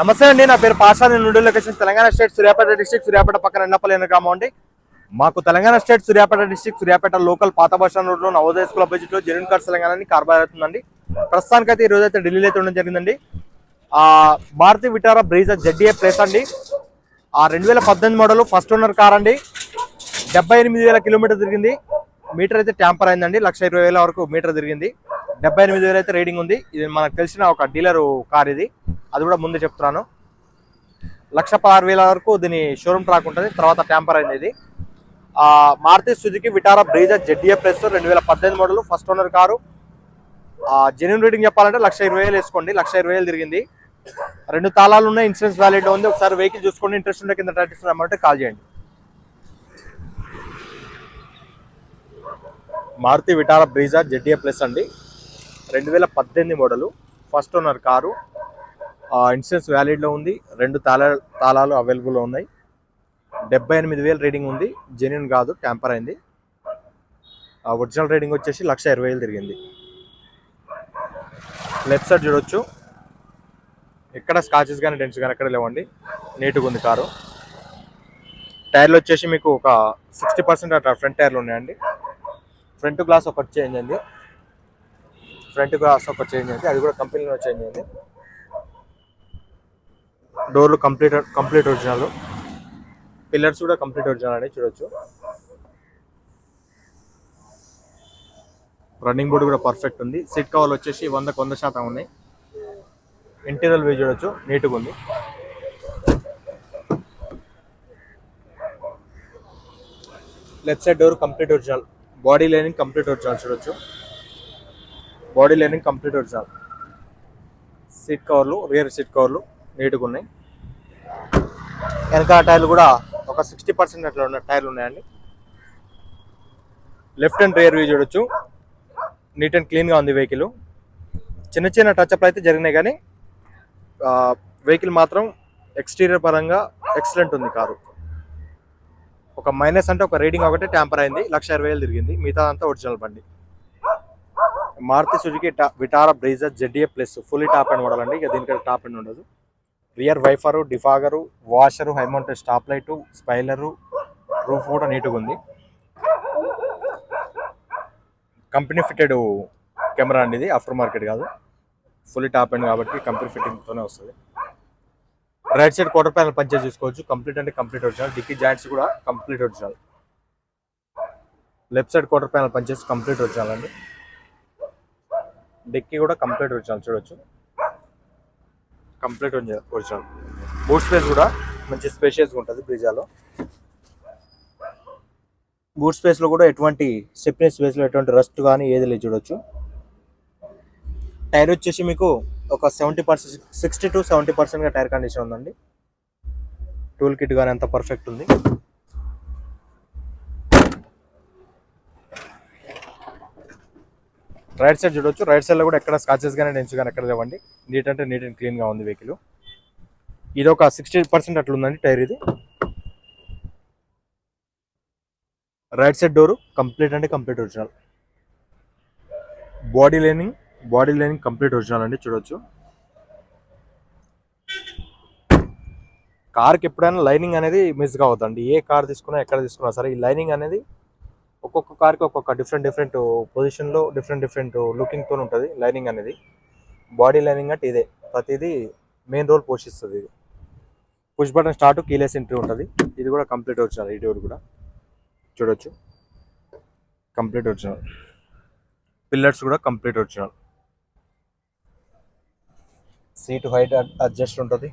నమస్తే అండి నా పేరు పాషా నేను నుండి location Telangana state Suryapet district Suryapet పక్కన ఎన్నపల్లి అనే గ్రామం అండి. మాకు Telangana state Suryapet district Suryapet local పాత బస్ స్టాండ్ రోడ్లో నవోదయ స్కూల్ అపోజిట్లో జెన్యున్ కార్స్ తెలంగాణ కార్బార్ అవుతుందండి. ప్రస్తుతానికైతే ఈ రోజు అయితే ఢిల్లీలో అయితే ఉండడం జరిగిందండి. ఆ భారతి విటారా బ్రీజా జెడ్డీఏ ప్లేస్ అండి. ఆ రెండు వేల పద్దెనిమిది మోడల్ ఫస్ట్ ఓనర్ కార్ అండి. డెబ్బై ఎనిమిది వేల కిలోమీటర్ తిరిగింది. మీటర్ అయితే ట్యాంపర్ అయిందండి. లక్ష ఇరవై వేల వరకు మీటర్ తిరిగింది. డెబ్బై ఎనిమిది వేలు అయితే రేడింగ్ ఉంది. ఇది మనకు తెలిసిన ఒక డీలర్ కార్ ఇది. అది కూడా ముందు చెప్తున్నాను. లక్ష పదహారు వేల వరకు దీని షోరూమ్ ట్రాక్ ఉంటుంది. తర్వాత ట్యాంపర్ అనేది. Maruti Suzuki Vitara Brezza ZDA plus రెండు వేల పద్దెనిమిది model first owner car. Genuine reading చెప్పాలంటే లక్ష ఇరవై వేలు వేసుకోండి. లక్ష ఇరవై వేలు తిరిగింది. రెండు తాళాలు ఉన్నాయి. ఇన్సూరెన్స్ వ్యాలిడ్ ఉంది. ఒకసారి వెహికల్ చూసుకోండి. ఇంట్రెస్ట్ ఉంటే కింద ట్రాక్టర్ కాల్ చేయండి. Maruti Vitara Brezza ZDA plus అండి. రెండు వేల పద్దెనిమిది model first owner car. Insurance వ్యాలిడ్లో ఉంది. రెండు తాళా తాళాలు అవైలబుల్లో ఉన్నాయి. డెబ్బై ఎనిమిది వేలు రీడింగ్ ఉంది. జెన్యున్ కాదు ట్యాంపర్ అయింది. ఒరిజినల్ రీడింగ్ వచ్చేసి లక్ష ఇరవై వేలు తిరిగింది. లెఫ్ట్ సైడ్ చూడొచ్చు. ఎక్కడ స్కాచెస్ కానీ డెంట్స్ కానీ ఎక్కడ లేవండి. నీట్గా ఉంది కారు. టైర్లు వచ్చేసి మీకు ఒక సిక్స్టీ పర్సెంట్ అట్లా ఫ్రంట్ టైర్లు ఉన్నాయండి. ఫ్రంట్ గ్లాస్ ఒకటి చేంజ్ అయింది. ఫ్రంట్ గ్లాస్ ఒకటి చేంజ్ అయింది. అది కూడా కంపెనీలో చేంజ్ అయింది. డోర్లు కంప్లీట్ కంప్లీట్ ఒరిజినల్. పిల్లర్స్ కూడా కంప్లీట్ ఒరిజినల్ అని చూడొచ్చు. రన్నింగ్ బోర్డు కూడా పర్ఫెక్ట్ ఉంది. సీట్ కవర్లు వచ్చేసి వందకు వంద శాతం ఉన్నాయి. ఇంటీరియర్ వ్యూ చూడొచ్చు నీట్గా ఉంది. Left side door complete original. Body lining complete original చూడొచ్చు. Body lining complete original. Seat కవర్లు రియర్ సీట్ కవర్లు. నీట్గా ఉన్నాయి. వెనక టైర్లు కూడా ఒక సిక్స్టీ పర్సెంట్ అట్లా ఉన్న టైర్లు ఉన్నాయండి. లెఫ్ట్ అండ్ రియర్ వ్యూ చూడొచ్చు. నీట్ అండ్ క్లీన్గా ఉంది వెహికల్. చిన్న చిన్న టచ్అప్లు అయితే జరిగినాయి కానీ వెహికల్ మాత్రం ఎక్స్టీరియర్ పరంగా ఎక్సలెంట్ ఉంది కారు. ఒక మైనస్ అంటే ఒక రీడింగ్ ఒకటే ట్యాంపర్ అయింది లక్ష ఇరవై వేలు తిరిగింది మిగతా అంతా ఒరిజినల్ బండి. మారుతి సుజుకి టా- Vitara Brezza ZA plus fully top end model అండి. ఇక దీనికంటే టాప్ అండ్ ఉండదు. Rear wiper defogger washer high mounted stop light spoiler roof కూడా నీట్గా ఉంది. కంపెనీ ఫిట్టెడ్ కెమెరా అండి ఇది ఆఫ్టర్ మార్కెట్ కాదు. ఫుల్ టాప్ అండ్ కాబట్టి కంపెనీ ఫిట్టింగ్తోనే వస్తుంది. రైట్ సైడ్ క్వార్టర్ ప్యానల్ పనిచేసి చూసుకోవచ్చు. కంప్లీట్ అంటే కంప్లీట్ ఒరిజినల్ డిక్కీ జాయింట్స్ కూడా complete original left side quarter panel పనిచేసి కంప్లీట్ ఒరిజినల్ అండి. డిక్కీ కూడా కంప్లీట్ ఒరిజినల్ చూడొచ్చు. Complete original. బూట్ స్పేస్ కూడా మంచి స్పేషియస్గా ఉంటుంది బ్రిజాలో. బూట్ స్పేస్లో కూడా ఎటువంటి స్టెప్నీ స్పేస్లో ఎటువంటి రస్ట్ కానీ ఏది లేదు చూడొచ్చు. టైర్ వచ్చేసి మీకు ఒక seventy percent sixty to seventy పర్సెంట్గా టైర్ కండిషన్ ఉందండి. టూల్ కిట్ కానీ అంత పర్ఫెక్ట్ ఉంది. రైట్ సైడ్ చూడొచ్చు. రైట్ సైడ్లో కూడా ఎక్కడ స్కాచెస్ కానీ డెన్స్ కానీ ఎక్కడ లేవండి. నీట్ అంటే నీట్ అండ్ క్లీన్గా ఉంది వెహికల్ ఇది ఒక సిక్స్టీ పర్సెంట్ అట్లా ఉందండి టైర్ ఇది. రైట్ సైడ్ డోరు కంప్లీట్ అంటే complete original. Body lining body lining complete original అండి చూడొచ్చు. కార్కి ఎప్పుడైనా లైనింగ్ అనేది మిస్ కావద్దండి. ఏ కార్ తీసుకున్నా ఎక్కడ తీసుకున్నా సరే ఈ లైనింగ్ అనేది ఒక్కొక్క కార్కి ఒక్కొక్క డిఫరెంట్ డిఫరెంట్ పొజిషన్లో డిఫరెంట్ డిఫరెంట్ లుకింగ్తో ఉంటుంది లైనింగ్ అనేది. బాడీ లైనింగ్ అంటే ఇదే. ప్రతిదీ మెయిన్ రోల్ పోషిస్తుంది ఇది. Push button start keyless entry ఉంటుంది. ఇది కూడా కంప్లీట్ ఒరిజినల్ ఈ డోర్ కూడా. చూడొచ్చు. కంప్లీట్ ఒరిజినల్ పిల్లర్స్ కూడా complete original seat height adjust ఉంటుంది.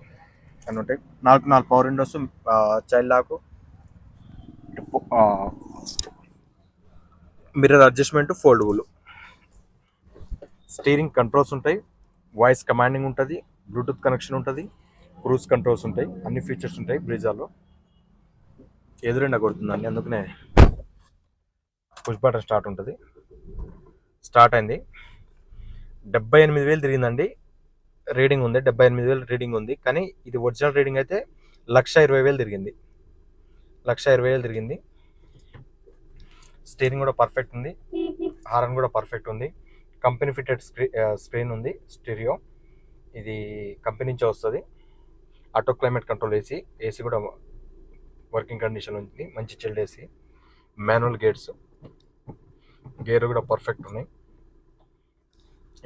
అని ఉంటాయి. నాలుగు నాలుగు power windows child lock mirror adjustment foldable. Steering controls ఉంటాయి వాయిస్ కమాండింగ్ ఉంటుంది బ్లూటూత్ కనెక్షన్ ఉంటుంది క్రూజ్ కంట్రోల్స్ ఉంటాయి అన్ని ఫీచర్స్ ఉంటాయి బ్రిజాలో. ఎదురెండ కొడుతుందండి అందుకనే పుష్ బటన్ స్టార్ట్ ఉంటుంది. స్టార్ట్ అయింది. డెబ్బై ఎనిమిది వేలు తిరిగిందండి. రీడింగ్ ఉంది డెబ్బై ఎనిమిది వేలు రీడింగ్ ఉంది కానీ ఇది ఒరిజినల్ రీడింగ్ అయితే లక్ష ఇరవై వేలు తిరిగింది. లక్ష ఇరవై వేలు తిరిగింది. స్టీరింగ్ కూడా పర్ఫెక్ట్ ఉంది. హారన్ కూడా పర్ఫెక్ట్ ఉంది. కంపెనీ ఫిటెడ్ స్క్రీ స్క్రీన్ ఉంది స్టీరియో. ఇది కంపెనీ నుంచి వస్తుంది. Auto climate control AC AC కూడా వర్కింగ్ కండిషన్ ఉంది మంచి chilled AC. Manual gates gear కూడా పర్ఫెక్ట్ ఉన్నాయి.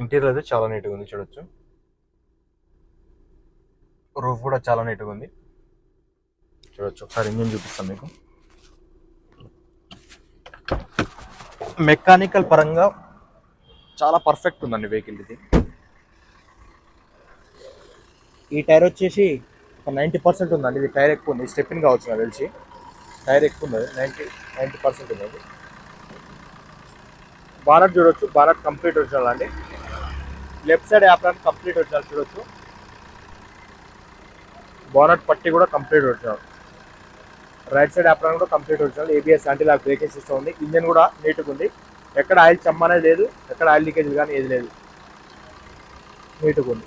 ఇంటీరియర్ అయితే చాలా నీట్గా ఉంది చూడొచ్చు. రూఫ్ కూడా చాలా నీట్గా ఉంది. చూడొచ్చు ఒకసారి ఇంజిన్ చూపిస్తాను మీకు. మెకానికల్ పరంగా చాలా పర్ఫెక్ట్ ఉందండి వెహికల్ ఇది. ఈ టైర్ వచ్చేసి ఒక నైంటీ పర్సెంట్ ఉందండి. ఇది టైర్ ఎక్కువ ఉంది. స్టెప్పిన్ కావచ్చు నాకు తెలిసి. టైర్ ఎక్కువ ఉంది నైంటీ నైంటీ పర్సెంట్ ఉంది బానట్ చూడొచ్చు. బానట్ కంప్లీట్ ఒరిజినల్ అండి. Left side apron complete original చూడొచ్చు. బానట్ పట్టి కూడా complete original right side apron కూడా కంప్లీట్ ఒరిజినల్. ఏబిఎస్ అంటే లాక్ బ్రేకింగ్ సిస్టమ్ ఉంది. ఇంజన్ కూడా నీట్గా ఉంది. ఎక్కడ ఆయిల్ చమ్మనేది లేదు. ఎక్కడ ఆయిల్ లీకేజ్ కానీ ఏది లేదు. నీట్గా ఉంది.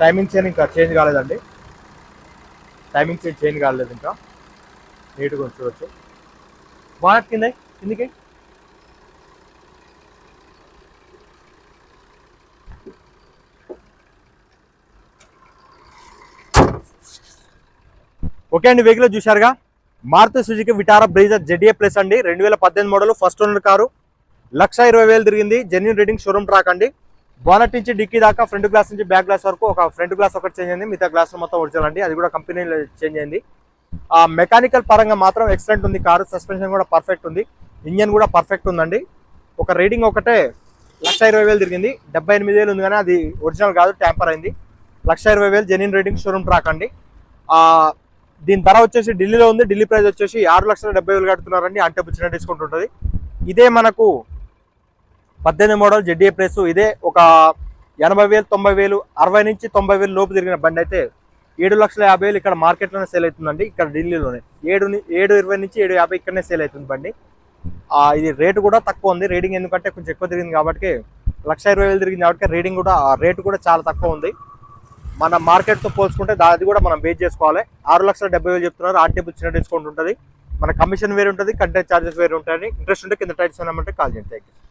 టైమింగ్ చైన్ ఇంకా. చేంజ్ కాలేదండి. టైమింగ్ చైన్ చేంజ్ కాలేదు ఇంకా. నీట్గా ఉంది చూడొచ్చు. బానట్ కింద కిందకి. ఓకే అండి. వెహికల్ చూశారుగా? Maruti Suzuki Vitara Brezza ZDA plus అండి. రెండు వేల పద్దెనిమిది model first owner car. Lakh ఇరవై వేలు తిరిగింది. జెన్యున్ రీడింగ్ షోరూమ్ ట్రాక్ అండి. బోనట్ నుంచి డిక్కీ దాకా ఫ్రంట్ గ్లాస్ నుంచి బ్యాక్ గ్లాస్ వరకు ఒక ఫ్రంట్ గ్లాస్ ఒకటి చేంజ్ అయింది. మిగతా గ్లాస్ మొత్తం ఒరిజినల్ అండి. అది కూడా కంపెనీ చేంజ్ అయింది. ఆ మెకానికల్ పరంగా మాత్రం ఎక్సలెంట్ ఉంది. కారు సస్పెన్షన్ కూడా పర్ఫెక్ట్ ఉంది. ఇంజన్ కూడా పర్ఫెక్ట్ ఉందండి. ఒక రీడింగ్ ఒకటే లక్ష ఇరవై వేలు తిరిగింది. డెబ్బై ఎనిమిది వేలు ఉంది కానీ అది ఒరిజినల్ కాదు ట్యాంపర్ అయింది. లక్ష ఇరవై వేలు జెన్యున్ రీడింగ్ షోరూమ్ ట్రాక్ అండి. దీని ధర వచ్చేసి ఢిల్లీలో ఉంది. ఢిల్లీ ప్రైస్ వచ్చేసి ఆరు లక్షల డెబ్బై వేలు కడుతున్నారండి. అంటే చిన్న డిస్కౌంట్ ఉంటుంది. ఇదే మనకు పద్దెనిమిది మోడల్ జెడ్డీఏ ప్రైస్. ఇదే ఒక ఎనభై వేలు తొంభై వేలు అరవై నుంచి తొంభై వేలు లోపు తిరిగిన బండి అయితే ఏడు లక్షల యాభై వేలు ఇక్కడ మార్కెట్లోనే సేల్ అవుతుందండి. ఇక్కడ ఢిల్లీలోనే. ఏడు ఏడు ఇరవై నుంచి ఏడు యాభై ఇక్కడనే సేల్ అవుతుంది బండి. ఇది రేటు కూడా తక్కువ ఉంది. రీడింగ్ ఎందుకంటే కొంచెం ఎక్కువ తిరిగింది కాబట్టి లక్ష ఇరవై వేలు తిరిగింది కాబట్టి రేటింగ్ కూడా రేటు కూడా చాలా తక్కువ ఉంది. మన మార్కెట్తో పోల్చుకుంటే అది కూడా మనం బేస్ చేసుకోవాలి. ఆరు లక్షల డెబ్బై వేలు చెప్తున్నారు. ఆర్టీపీ చిన్న డిస్కౌంట్ ఉంటుంది. మన కమిషన్ వేరు ఉంటుంది కంటెంట్ ఛార్జెస్ వేరు ఉంటాయి ఇంట్రెస్ట్ ఉంటే కింద టైట్స్ అన్నమాట కాల్ చేయండి. Thank you